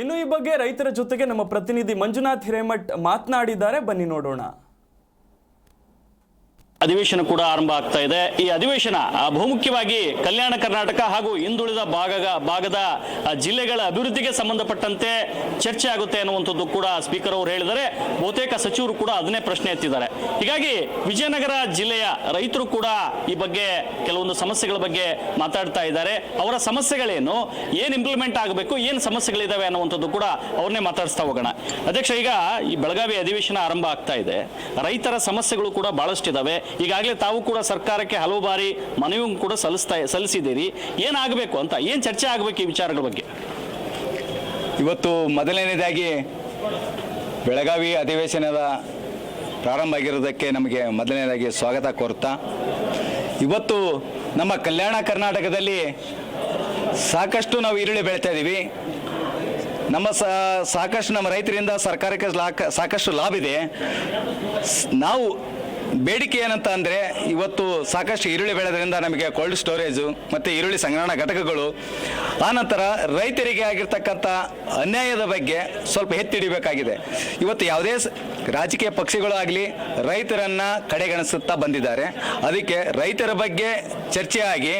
ಇನ್ನು ಈ ಬಗ್ಗೆ ರೈತರ ಜೊತೆಗೆ ನಮ್ಮ ಪ್ರತಿನಿಧಿ ಮಂಜುನಾಥ್ ಹಿರೇಮಠ್ ಮಾತನಾಡಿದ್ದಾರೆ. ಬನ್ನಿ ನೋಡೋಣ. ಅಧಿವೇಶನ ಕೂಡ ಆರಂಭ ಆಗ್ತಾ ಇದೆ. ಈ ಅಧಿವೇಶನ ಬಹುಮುಖ್ಯವಾಗಿ ಕಲ್ಯಾಣ ಕರ್ನಾಟಕ ಹಾಗೂ ಹಿಂದುಳಿದ ಭಾಗ ಭಾಗದ ಜಿಲ್ಲೆಗಳ ಅಭಿವೃದ್ಧಿಗೆ ಸಂಬಂಧಪಟ್ಟಂತೆ ಚರ್ಚೆ ಆಗುತ್ತೆ ಅನ್ನುವಂಥದ್ದು ಕೂಡ ಸ್ಪೀಕರ್ ಅವರು ಹೇಳಿದರೆ ಬಹುತೇಕ ಸಚಿವರು ಕೂಡ ಅದನ್ನೇ ಪ್ರಶ್ನೆ ಎತ್ತಿದ್ದಾರೆ. ಹೀಗಾಗಿ ವಿಜಯನಗರ ಜಿಲ್ಲೆಯ ರೈತರು ಕೂಡ ಈ ಬಗ್ಗೆ ಕೆಲವೊಂದು ಸಮಸ್ಯೆಗಳ ಬಗ್ಗೆ ಮಾತಾಡ್ತಾ ಇದ್ದಾರೆ. ಅವರ ಸಮಸ್ಯೆಗಳೇನು, ಏನು ಇಂಪ್ಲಿಮೆಂಟ್ ಆಗಬೇಕು, ಏನು ಸಮಸ್ಯೆಗಳಿದಾವೆ ಅನ್ನುವಂಥದ್ದು ಕೂಡ ಅವ್ರನ್ನೇ ಮಾತಾಡಿಸ್ತಾ ಹೋಗೋಣ. ಅಧ್ಯಕ್ಷ, ಈಗ ಈ ಬೆಳಗಾವಿ ಅಧಿವೇಶನ ಆರಂಭ ಆಗ್ತಾ ಇದೆ. ರೈತರ ಸಮಸ್ಯೆಗಳು ಕೂಡ ಬಹಳಷ್ಟಿದಾವೆ. ಈಗಾಗಲೇ ತಾವು ಕೂಡ ಸರ್ಕಾರಕ್ಕೆ ಹಲವು ಬಾರಿ ಮನವಿ ಕೂಡ ಸಲ್ಲಿಸ್ತಾ, ಸಲ್ಲಿಸಿದ್ದೀರಿ. ಏನಾಗಬೇಕು ಅಂತ, ಏನು ಚರ್ಚೆ ಆಗಬೇಕು ಈ ವಿಚಾರಗಳ ಬಗ್ಗೆ? ಇವತ್ತು ಮೊದಲನೇದಾಗಿ ಬೆಳಗಾವಿ ಅಧಿವೇಶನದ ಪ್ರಾರಂಭ ಆಗಿರೋದಕ್ಕೆ ನಮಗೆ ಮೊದಲನೇದಾಗಿ ಸ್ವಾಗತ ಕೋರ್ತಾ, ಇವತ್ತು ನಮ್ಮ ಕಲ್ಯಾಣ ಕರ್ನಾಟಕದಲ್ಲಿ ಸಾಕಷ್ಟು ನಾವು ಈರುಳ್ಳಿ ಬೆಳೀತಾ ಇದ್ದೀವಿ. ನಮ್ಮ ಸಾಕಷ್ಟು ನಮ್ಮ ರೈತರಿಂದ ಸರ್ಕಾರಕ್ಕೆ ಸಾಕಷ್ಟು ಲಾಭ ಇದೆ. ನಾವು ಬೇಡಿಕೆ ಏನಂತ ಅಂದರೆ ಇವತ್ತು ಸಾಕಷ್ಟು ಈರುಳ್ಳಿ ಬೆಳೆದ್ರಿಂದ ನಮಗೆ ಕೋಲ್ಡ್ ಸ್ಟೋರೇಜು ಮತ್ತು ಈರುಳ್ಳಿ ಸಂಗ್ರಹಣಾ ಘಟಕಗಳು. ಆನಂತರ ರೈತರಿಗೆ ಆಗಿರ್ತಕ್ಕಂಥ ಅನ್ಯಾಯದ ಬಗ್ಗೆ ಸ್ವಲ್ಪ ಎತ್ತಿಡಿಬೇಕಾಗಿದೆ. ಇವತ್ತು ಯಾವುದೇ ರಾಜಕೀಯ ಪಕ್ಷಗಳು ಆಗಲಿ ರೈತರನ್ನು ಕಡೆಗಣಿಸುತ್ತಾ ಬಂದಿದ್ದಾರೆ. ಅದಕ್ಕೆ ರೈತರ ಬಗ್ಗೆ ಚರ್ಚೆ ಆಗಿ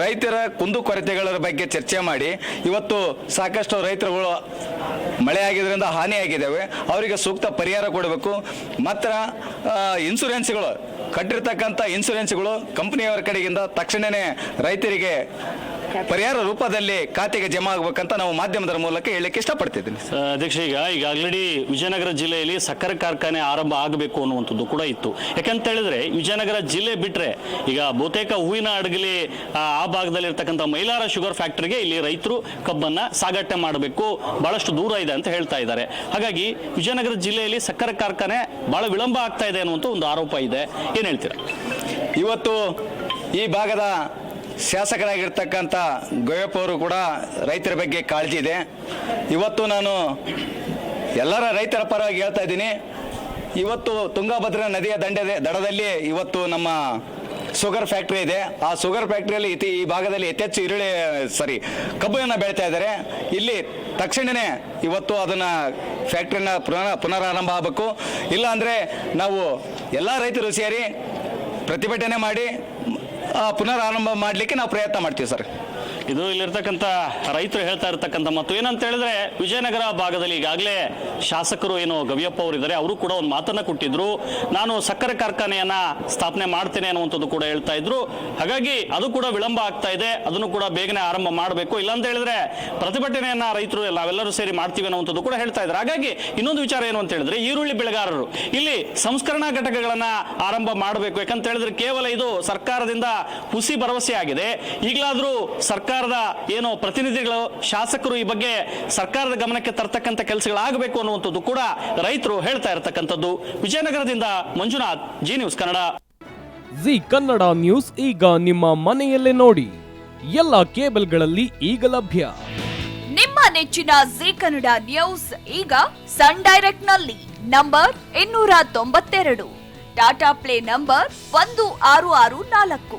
ರೈತರ ಕುಂದುಕೊರತೆಗಳ ಬಗ್ಗೆ ಚರ್ಚೆ ಮಾಡಿ, ಇವತ್ತು ಸಾಕಷ್ಟು ರೈತರುಗಳು ಮಳೆ ಆಗಿದ್ದರಿಂದ ಹಾನಿಯಾಗಿದ್ದಾವೆ. ಅವರಿಗೆ ಸೂಕ್ತ ಪರಿಹಾರ ಕೊಡಬೇಕು. ಮಾತ್ರ ಇನ್ಸೂರೆನ್ಸ್ಗಳು ಕಟ್ಟಿರ್ತಕ್ಕಂಥ ಇನ್ಸೂರೆನ್ಸ್ಗಳು ಕಂಪನಿಯವರ ಕಡೆಗಿಂದ ತಕ್ಷಣವೇ ರೈತರಿಗೆ ಪರಿಹಾರ ರೂಪದಲ್ಲಿ ಖಾತೆಗೆ ಜಮಾ ಆಗಬೇಕಂತ ನಾವು ಮಾಧ್ಯಮದ ಮೂಲಕ ಹೇಳಕ್ಕೆ ಇಷ್ಟಪಡ್ತಿದ್ದೀನಿ ಅಧ್ಯಕ್ಷ ಈಗ ಈಗ ಆಲ್ರೆಡಿ ವಿಜಯನಗರ ಜಿಲ್ಲೆಯಲ್ಲಿ ಸಕ್ಕರೆ ಕಾರ್ಖಾನೆ ಆರಂಭ ಆಗಬೇಕು ಅನ್ನುವಂಥದ್ದು ಕೂಡ ಇತ್ತು. ಯಾಕಂತ ಹೇಳಿದ್ರೆ ವಿಜಯನಗರ ಜಿಲ್ಲೆ ಬಿಟ್ರೆ ಈಗ ಬಹುತೇಕ ಹೂವಿನ ಅಡಗಲಿ ಆ ಆ ಭಾಗದಲ್ಲಿ ಇರ್ತಕ್ಕಂಥ ಮೈಲಾರ ಶುಗರ್ ಫ್ಯಾಕ್ಟರಿಗೆ ಇಲ್ಲಿ ರೈತರು ಕಬ್ಬನ್ನ ಸಾಗಾಟೆ ಮಾಡಬೇಕು. ಬಹಳಷ್ಟು ದೂರ ಇದೆ ಅಂತ ಹೇಳ್ತಾ ಇದ್ದಾರೆ. ಹಾಗಾಗಿ ವಿಜಯನಗರ ಜಿಲ್ಲೆಯಲ್ಲಿ ಸಕ್ಕರೆ ಕಾರ್ಖಾನೆ ಬಹಳ ವಿಳಂಬ ಆಗ್ತಾ ಇದೆ ಅನ್ನುವಂಥ ಒಂದು ಆರೋಪ ಇದೆ. ಏನ್ ಹೇಳ್ತೀರಾ? ಇವತ್ತು ಈ ಭಾಗದ ಶಾಸಕರಾಗಿರ್ತಕ್ಕಂಥ ಗೋಯಪ್ಪ ಅವರು ಕೂಡ ರೈತರ ಬಗ್ಗೆ ಕಾಳಜಿ ಇದೆ. ಇವತ್ತು ನಾನು ಎಲ್ಲರ ರೈತರ ಪರವಾಗಿ ಹೇಳ್ತಾ ಇದ್ದೀನಿ. ಇವತ್ತು ತುಂಗಭದ್ರಾ ನದಿಯ ದಂಡೆದ, ದಡದಲ್ಲಿ ಇವತ್ತು ನಮ್ಮ ಶುಗರ್ ಫ್ಯಾಕ್ಟ್ರಿ ಇದೆ. ಆ ಶುಗರ್ ಫ್ಯಾಕ್ಟ್ರಿಯಲ್ಲಿ ಇತಿ ಈ ಭಾಗದಲ್ಲಿ ಹೆಚ್ಚು ಈರುಳ್ಳಿ, ಸಾರಿ ಕಬ್ಬನ್ನು ಬೆಳೀತಾ ಇದ್ದಾರೆ. ಇಲ್ಲಿ ತಕ್ಷಣವೇ ಇವತ್ತು ಅದನ್ನು ಫ್ಯಾಕ್ಟ್ರಿನ ಪುನಃ ಪುನರಾರಂಭ ಆಗಬೇಕು. ಇಲ್ಲ ಅಂದರೆ ನಾವು ಎಲ್ಲ ರೈತರು ಸೇರಿ ಪ್ರತಿಭಟನೆ ಮಾಡಿ ಪುನರಾರಂಭ ಮಾಡಲಿಕ್ಕೆ ನಾವು ಪ್ರಯತ್ನ ಮಾಡ್ತೀವಿ ಸರ್. ಇದು ಇಲ್ಲಿರ್ತಕ್ಕಂಥ ರೈತರು ಹೇಳ್ತಾ ಇರ್ತಕ್ಕಂಥ ಮತ್ತು ಏನಂತ ಹೇಳಿದ್ರೆ, ವಿಜಯನಗರ ಭಾಗದಲ್ಲಿ ಈಗಾಗಲೇ ಶಾಸಕರು ಏನು ಗವಿಯಪ್ಪ ಅವರಿದ್ದಾರೆ ಅವರು ಕೂಡ ಒಂದು ಮಾತನ್ನ ಕೊಟ್ಟಿದ್ರು. ನಾನು ಸಕ್ಕರೆ ಕಾರ್ಖಾನೆಯನ್ನ ಸ್ಥಾಪನೆ ಮಾಡ್ತೇನೆ ಅನ್ನುವಂಥದ್ದು ಕೂಡ ಹೇಳ್ತಾ ಇದ್ರು. ಹಾಗಾಗಿ ಅದು ಕೂಡ ವಿಳಂಬ ಆಗ್ತಾ ಇದೆ, ಅದನ್ನು ಕೂಡ ಬೇಗನೆ ಆರಂಭ ಮಾಡಬೇಕು. ಇಲ್ಲಾಂತ ಹೇಳಿದ್ರೆ, ಪ್ರತಿಭಟನೆಯನ್ನ ರೈತರು ನಾವೆಲ್ಲರೂ ಸೇರಿ ಮಾಡ್ತೀವಿ ಅನ್ನುವಂಥದ್ದು ಕೂಡ ಹೇಳ್ತಾ ಇದ್ರು. ಹಾಗಾಗಿ ಇನ್ನೊಂದು ವಿಚಾರ ಏನು ಅಂತ ಹೇಳಿದ್ರೆ, ಈರುಳ್ಳಿ ಬೆಳೆಗಾರರು. ಇಲ್ಲಿ ಸಂಸ್ಕರಣಾ ಘಟಕಗಳನ್ನ ಆರಂಭ ಮಾಡಬೇಕು. ಯಾಕಂತ ಹೇಳಿದ್ರೆ ಕೇವಲ ಇದು ಸರ್ಕಾರದಿಂದ ಹುಸಿ ಭರವಸೆ ಆಗಿದೆ ಈಗಲಾದ್ರೂ ಸರ್ಕಾರದ ಏನು ಪ್ರತಿನಿಧಿಗಳು ಶಾಸಕರು ಈ ಬಗ್ಗೆ ಸರ್ಕಾರದ ಗಮನಕ್ಕೆ ತರ್ತಕ್ಕಂಥ ಕೆಲಸಗಳಾಗಬೇಕು ಅನ್ನುವಂಥದ್ದು ಕೂಡ ರೈತರು ಹೇಳ್ತಾ ಇರತಕ್ಕಂಥದ್ದು. ವಿಜಯನಗರದಿಂದ Manjunath Zee news Kannada. Zee Kannada news ಈಗ ನಿಮ್ಮ ಮನೆಯಲ್ಲೇ ನೋಡಿ. ಎಲ್ಲ ಕೇಬಲ್ಗಳಲ್ಲಿ ಈಗ ಲಭ್ಯ. ನಿಮ್ಮ ನೆಚ್ಚಿನ ಜಿ ಕನ್ನಡ ನ್ಯೂಸ್ ಈಗ ಸನ್ ಡೈರೆಕ್ಟ್ನಲ್ಲಿ ನಂಬರ್ ಇನ್ನೂರ ತೊಂಬತ್ತೆರಡು. ಟಾಟಾ ಪ್ಲೇ ನಂಬರ್ ಒಂದು ಆರು ಆರು ನಾಲ್ಕು.